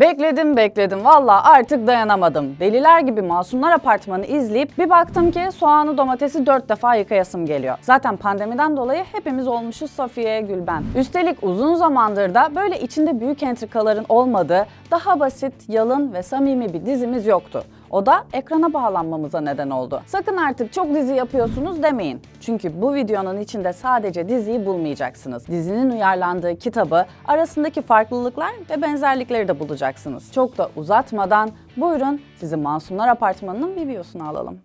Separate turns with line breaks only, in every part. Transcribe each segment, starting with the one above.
Bekledim bekledim valla artık dayanamadım. Deliler gibi Masumlar Apartmanı izleyip bir baktım ki soğanı domatesi dört defa yıkayasım geliyor. Zaten pandemiden dolayı hepimiz olmuşuz Safiye Gülben. Üstelik uzun zamandır da böyle içinde büyük entrikaların olmadığı daha basit, yalın ve samimi bir dizimiz yoktu. O da ekrana bağlanmamıza neden oldu. Sakın artık çok dizi yapıyorsunuz demeyin. Çünkü bu videonun içinde sadece diziyi bulmayacaksınız. Dizinin uyarlandığı kitabı, arasındaki farklılıklar ve benzerlikleri de bulacaksınız. Çok da uzatmadan buyurun sizi Masumlar Apartmanı'nın bir biosuna alalım.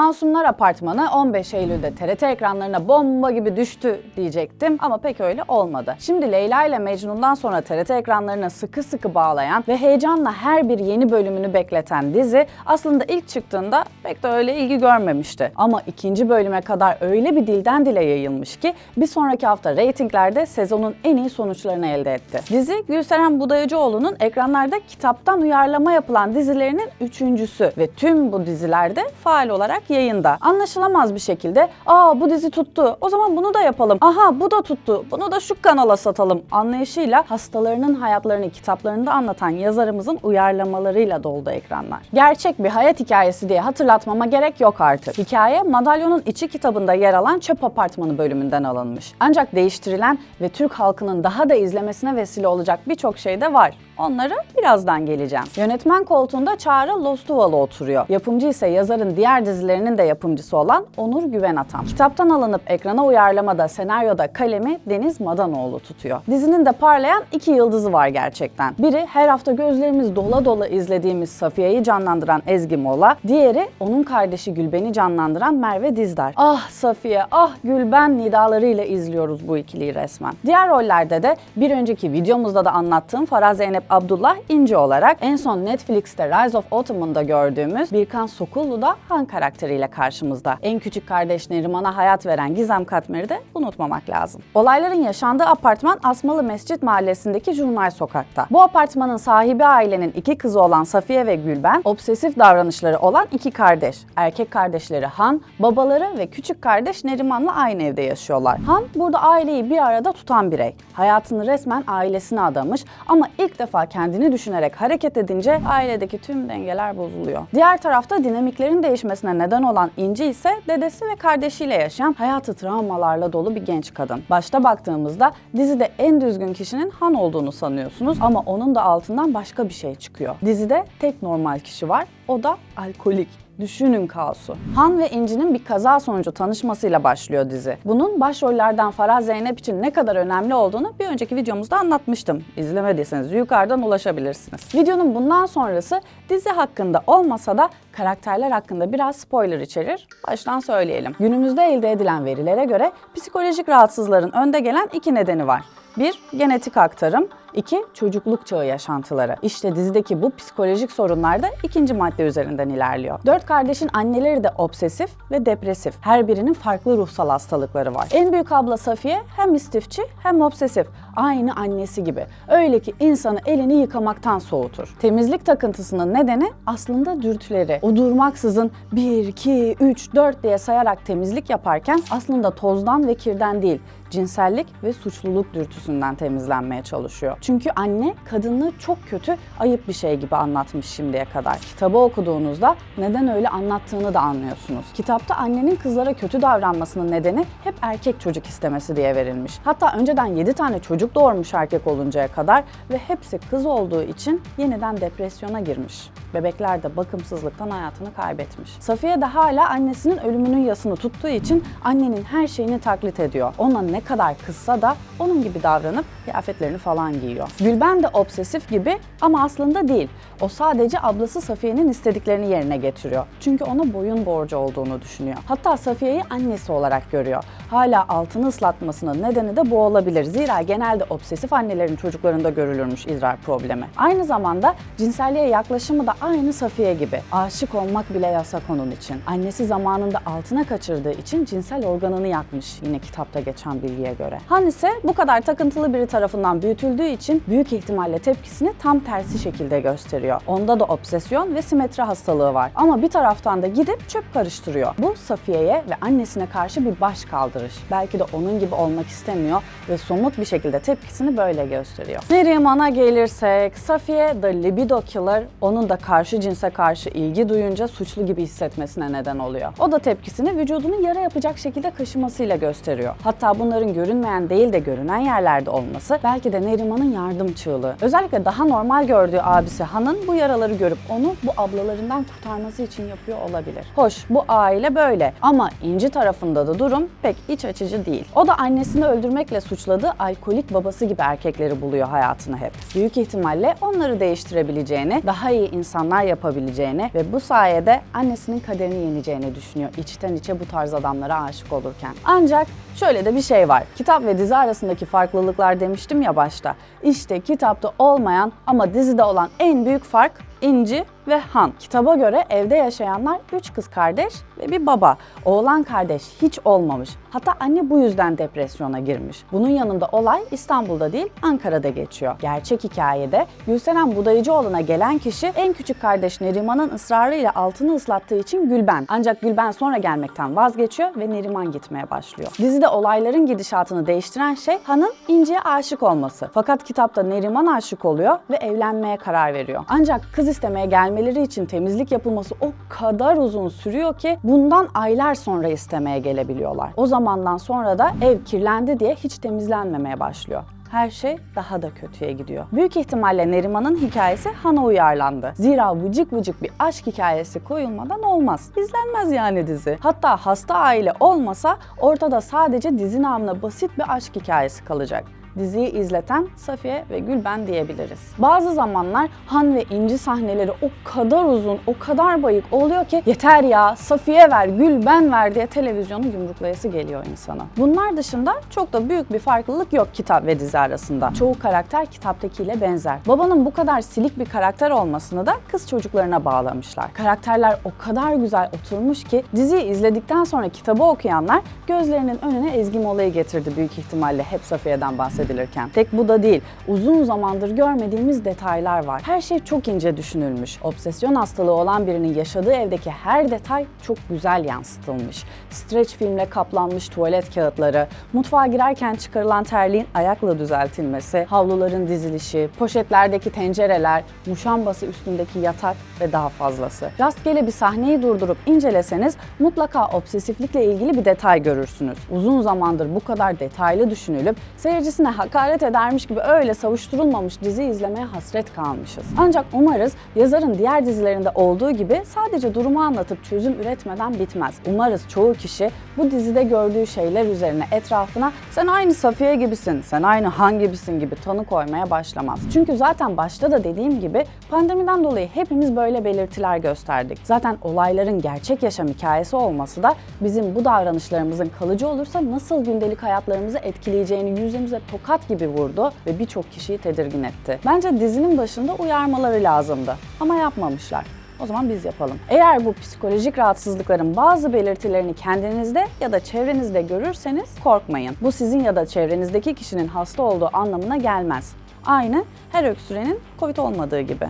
Masumlar Apartmanı 15 Eylül'de TRT ekranlarına bomba gibi düştü diyecektim ama pek öyle olmadı. Şimdi Leyla ile Mecnun'dan sonra TRT ekranlarına sıkı sıkı bağlayan ve heyecanla her bir yeni bölümünü bekleten dizi aslında ilk çıktığında pek de öyle ilgi görmemişti. Ama ikinci bölüme kadar öyle bir dilden dile yayılmış ki bir sonraki hafta reytinglerde sezonun en iyi sonuçlarını elde etti. Dizi Gülseren Budayıcıoğlu'nun ekranlarda kitaptan uyarlama yapılan dizilerinin üçüncüsü ve tüm bu dizilerde faal olarak yayında. Anlaşılamaz bir şekilde aa bu dizi tuttu o zaman bunu da yapalım. Aha bu da tuttu bunu da şu kanala satalım anlayışıyla hastalarının hayatlarını kitaplarında anlatan yazarımızın uyarlamalarıyla doldu ekranlar. Gerçek bir hayat hikayesi diye hatırlatmama gerek yok artık. Hikaye Madalyonun İçi kitabında yer alan Çöp Apartmanı bölümünden alınmış. Ancak değiştirilen ve Türk halkının daha da izlemesine vesile olacak birçok şey de var. Onlara birazdan geleceğim. Yönetmen koltuğunda Çağrı Lostuvalı oturuyor. Yapımcı ise yazarın diğer dizilerinin de yapımcısı olan Onur Güven Atan. Kitaptan alınıp ekrana uyarlamada, senaryoda kalemi Deniz Madanoğlu tutuyor. Dizinin de parlayan iki yıldızı var gerçekten. Biri her hafta gözlerimiz dola dola izlediğimiz Safiye'yi canlandıran Ezgi Mola, diğeri onun kardeşi Gülben'i canlandıran Merve Dizdar. Ah Safiye, ah Gülben nidalarıyla izliyoruz bu ikiliyi resmen. Diğer rollerde de bir önceki videomuzda da anlattığım Farah Zeynep Abdullah İnci olarak en son Netflix'te Rise of Autumn'da gördüğümüz Birkan Sokullu da Han karakteriyle karşımızda. En küçük kardeş Neriman'a hayat veren Gizem Katmer'i de unutmamak lazım. Olayların yaşandığı apartman Asmalı Mescit Mahallesi'ndeki Jurnal Sokak'ta. Bu apartmanın sahibi ailenin iki kızı olan Safiye ve Gülben, obsesif davranışları olan iki kardeş. Erkek kardeşleri Han, babaları ve küçük kardeş Neriman'la aynı evde yaşıyorlar. Han burada aileyi bir arada tutan birey. Hayatını resmen ailesine adamış ama ilk defa kendini düşünerek hareket edince ailedeki tüm dengeler bozuluyor. Diğer tarafta dinamiklerin değişmesine neden olan İnci ise dedesi ve kardeşiyle yaşayan hayatı travmalarla dolu bir genç kadın. Başta baktığımızda dizide en düzgün kişinin Han olduğunu sanıyorsunuz ama onun da altından başka bir şey çıkıyor. Dizide tek normal kişi var o da alkolik. Düşünün kaosu. Han ve İnci'nin bir kaza sonucu tanışmasıyla başlıyor dizi. Bunun başrollerden Farah Zeynep için ne kadar önemli olduğunu bir önceki videomuzda anlatmıştım. İzlemediyseniz yukarıdan ulaşabilirsiniz. Videonun bundan sonrası dizi hakkında olmasa da karakterler hakkında biraz spoiler içerir. Baştan söyleyelim. Günümüzde elde edilen verilere göre psikolojik rahatsızların önde gelen iki nedeni var. Bir, genetik aktarım. İki, çocukluk çağı yaşantıları. İşte dizideki bu psikolojik sorunlar da ikinci madde üzerinden ilerliyor. Dört kardeşin anneleri de obsesif ve depresif. Her birinin farklı ruhsal hastalıkları var. En büyük abla Safiye hem istifçi hem obsesif. Aynı annesi gibi. Öyle ki insanı elini yıkamaktan soğutur. Temizlik takıntısının nedeni aslında dürtüleri. O durmaksızın 1, 2, 3, 4 diye sayarak temizlik yaparken aslında tozdan ve kirden değil, cinsellik ve suçluluk dürtüsünden temizlenmeye çalışıyor. Çünkü anne kadını çok kötü, ayıp bir şey gibi anlatmış şimdiye kadar. Kitabı okuduğunuzda neden öyle anlattığını da anlıyorsunuz. Kitapta annenin kızlara kötü davranmasının nedeni hep erkek çocuk istemesi diye verilmiş. Hatta önceden 7 tane çocuk doğurmuş erkek oluncaya kadar ve hepsi kız olduğu için yeniden depresyona girmiş. Bebekler de bakımsızlıktan hayatını kaybetmiş. Safiye de hala annesinin ölümünün yasını tuttuğu için annenin her şeyini taklit ediyor. Ona ne kadar kızsa da onun gibi davranıp kıyafetlerini falan giyiyor. Gülben de obsesif gibi ama aslında değil. O sadece ablası Safiye'nin istediklerini yerine getiriyor. Çünkü ona boyun borcu olduğunu düşünüyor. Hatta Safiye'yi annesi olarak görüyor. Hala altını ıslatmasının nedeni de bu olabilir. Zira genelde obsesif annelerin çocuklarında görülürmüş idrar problemi. Aynı zamanda cinselliğe yaklaşımı da aynı Safiye gibi. Aşık olmak bile yasak onun için. Annesi zamanında altına kaçırdığı için cinsel organını yakmış yine kitapta geçen bir bilgiye göre. Han ise bu kadar takıntılı biri tarafından büyütüldüğü için büyük ihtimalle tepkisini tam tersi şekilde gösteriyor. Onda da obsesyon ve simetri hastalığı var. Ama bir taraftan da gidip çöp karıştırıyor. Bu Safiye'ye ve annesine karşı bir baş kaldırış. Belki de onun gibi olmak istemiyor ve somut bir şekilde tepkisini böyle gösteriyor. Neriman'a gelirsek, Safiye the libido killer onun da karşı cinse karşı ilgi duyunca suçlu gibi hissetmesine neden oluyor. O da tepkisini vücudunu yara yapacak şekilde kaşımasıyla gösteriyor. Hatta bunların görünmeyen değil de görünen yerlerde olması belki de Neriman'ın yardım çığlığı. Özellikle daha normal gördüğü abisi Han'ın bu yaraları görüp onu bu ablalarından kurtarması için yapıyor olabilir. Hoş bu aile böyle ama İnci tarafında da durum pek iç açıcı değil. O da annesini öldürmekle suçladığı alkolik babası gibi erkekleri buluyor hayatına hep. Büyük ihtimalle onları değiştirebileceğini, daha iyi insanlar yapabileceğini ve bu sayede annesinin kaderini yeneceğini düşünüyor içten içe bu tarz adamlara aşık olurken. Ancak şöyle de bir şey var. Kitap ve dizi arasındaki farklılıklar demiştim ya başta. İşte kitapta olmayan ama dizide olan en büyük fark İnci ve Han. Kitaba göre evde yaşayanlar üç kız kardeş ve bir baba. Oğlan kardeş hiç olmamış. Hatta anne bu yüzden depresyona girmiş. Bunun yanında olay İstanbul'da değil Ankara'da geçiyor. Gerçek hikayede Gülseren Budayıcıoğlu'na gelen kişi en küçük kardeş Neriman'ın ısrarıyla altını ıslattığı için Gülben. Ancak Gülben sonra gelmekten vazgeçiyor ve Neriman gitmeye başlıyor. Dizide olayların gidişatını değiştiren şey Han'ın İnci'ye aşık olması. Fakat kitapta Neriman aşık oluyor ve evlenmeye karar veriyor. Ancak kız istemeye gelmeleri için temizlik yapılması o kadar uzun sürüyor ki bundan aylar sonra istemeye gelebiliyorlar. O zamandan sonra da ev kirlendi diye hiç temizlenmemeye başlıyor her şey daha da kötüye gidiyor. Büyük ihtimalle Neriman'ın hikayesi Han'a uyarlandı. Zira vıcık vıcık bir aşk hikayesi koyulmadan olmaz. İzlenmez yani dizi. Hatta hasta aile olmasa ortada sadece dizi namına basit bir aşk hikayesi kalacak diziyi izleten Safiye ve Gülben diyebiliriz. Bazı zamanlar Han ve İnci sahneleri o kadar uzun, o kadar bayık oluyor ki yeter ya Safiye ver, Gülben ver diye televizyonu yumruklayası geliyor insana. Bunlar dışında çok da büyük bir farklılık yok kitap ve dizi arasında. Çoğu karakter kitaptakiyle benzer. Babanın bu kadar silik bir karakter olmasını da kız çocuklarına bağlamışlar. Karakterler o kadar güzel oturmuş ki diziyi izledikten sonra kitabı okuyanlar gözlerinin önüne Ezgi Mola'yı getirdi büyük ihtimalle hep Safiye'den bahsediyor bahsedilirken. Tek bu da değil. Uzun zamandır görmediğimiz detaylar var. Her şey çok ince düşünülmüş. Obsesyon hastalığı olan birinin yaşadığı evdeki her detay çok güzel yansıtılmış. Streç filmle kaplanmış tuvalet kağıtları, mutfağa girerken çıkarılan terliğin ayakla düzeltilmesi, havluların dizilişi, poşetlerdeki tencereler, muşambası üstündeki yatak ve daha fazlası. Rastgele bir sahneyi durdurup inceleseniz mutlaka obsesiflikle ilgili bir detay görürsünüz. Uzun zamandır bu kadar detaylı düşünülüp seyircisine hakaret edermiş gibi öyle savuşturulmamış dizi izlemeye hasret kalmışız. Ancak umarız yazarın diğer dizilerinde olduğu gibi sadece durumu anlatıp çözüm üretmeden bitmez. Umarız çoğu kişi bu dizide gördüğü şeyler üzerine etrafına sen aynı Safiye gibisin, sen aynı Han gibisin gibi tanı koymaya başlamaz. Çünkü zaten başta da dediğim gibi pandemiden dolayı hepimiz böyle belirtiler gösterdik. Zaten olayların gerçek yaşam hikayesi olması da bizim bu davranışlarımızın kalıcı olursa nasıl gündelik hayatlarımızı etkileyeceğini yüzümüze tokat gibi vurdu ve birçok kişiyi tedirgin etti. Bence dizinin başında uyarmaları lazımdı ama yapmamışlar. O zaman biz yapalım. Eğer bu psikolojik rahatsızlıkların bazı belirtilerini kendinizde ya da çevrenizde görürseniz korkmayın. Bu sizin ya da çevrenizdeki kişinin hasta olduğu anlamına gelmez. Aynı her öksürenin COVID olmadığı gibi.